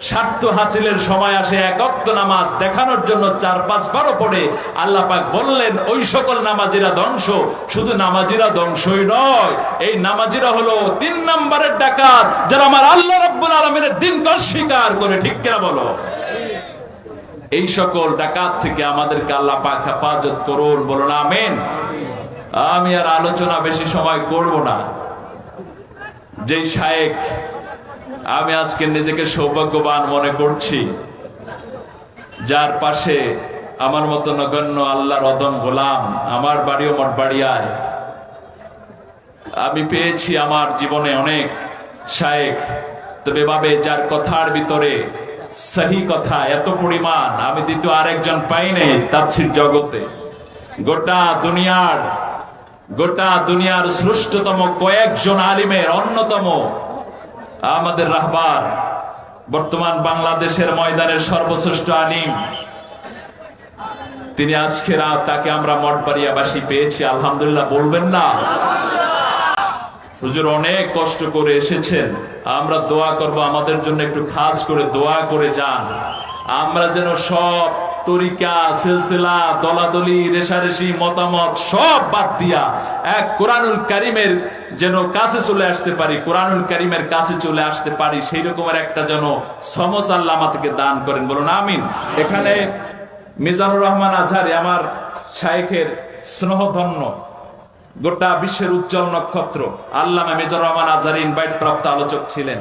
স্বার্থ হাসিলের সময় আসে এক নামাজ দেখানোর জন্য চার পাঁচ বারো পড়ে। আল্লাহ পাক বললেন, ওই সকল নামাজিরা ধ্বংস, শুধু নামাজিরা ধ্বংসই নয়। এই নামাজিরা হলো তিন নম্বরের ডাকাত, যারা আমার আল্লাহ রব্বুল আলমের দিন স্বীকার করে। ঠিক কিনা বলো? এই সকল ডাকাত থেকে আমাদেরকে আল্লাহ পাক হেফাজত করুন, বলুন আমেন। আমি আর আলোচনা বেশি সময় করব না। যেই শায়েক আমি আজকে নিজেকে সৌভাগ্যবান মনে করছি। যার পাশে আমার মতো নগণ্য আল্লাহর অদম গোলাম, আমার বাড়িও মঠ বাড়িয়ায় আমি পেয়েছি আমার জীবনে অনেক শায়েক তবে ভাবে যার কথার ভিতরে সহি কথা এত পরিমাণ, আমি দ্বিতীয় আরেকজন পাই নাই তাপসির জগতে। গোটা দুনিয়ার গোটা দুনিয়ার শ্রেষ্ঠতম কয়েকজন আলিমের অন্যতম আমাদের রাহবার, বর্তমান বাংলাদেশের ময়দানের সর্বশ্রেষ্ঠ আলিম। তিনি আজকে রাত তাকে আমরা মঠবাড়িয়াবাসী পেয়েছি, আলহামদুলিল্লাহ বলবেন না। হুজুর অনেক কষ্ট করে এসেছেন, আমরা দোয়া করব, আমাদের জন্য একটু খাস করে দোয়া করে যান। আমরা যেন সব তরিকা, সিলসিলা, দলাদলি, রেশারেশি, মতামত সব বাদ দিয়া এক কোরআনুল কারিমের যেন কাছে চলে আসতে পারি, কোরআনুল কারিমের কাছে চলে আসতে পারি, সেই রকমের একটা যেন সমস আল্লাহ আমাদেরকে দান করেন। বলুন, আমিন। এখানে মিজানুর রহমান আজহারি, আমার শায়েখের স্নেহধন্য, গোটা বিশ্বের উজ্জ্বল নক্ষত্র, আল্লামা মেজর রহমান আজহারি ইনভাইট প্রাপ্ত আলোচক ছিলেন।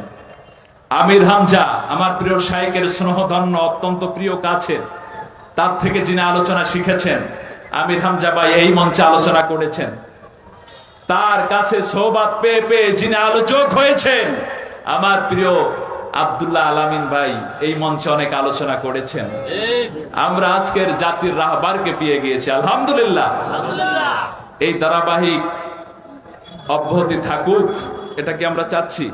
আমির হামজা, আমার প্রিয় শায়েকের স্নেহধন্য, অত্যন্ত প্রিয় কাছের তার থেকে যিনি আলোচনা শিখেছেন, আমির হামজা ভাই এই মঞ্চে আলোচনা করেছেন। তার কাছে সৌবাদ পেয়ে পেয়ে যিনি আলোচক হয়েছেন, আমার প্রিয় আব্দুল্লাহ আলামিন ভাই এই মঞ্চে অনেক আলোচনা করেছেন। আমরা আজকের জাতির রাহবারকে পেয়ে গিয়েছি, আলহামদুলিল্লাহ। এই ধারাবাহিক অব্যাহতি থাকুক, এটা কি আমরা চাচ্ছি?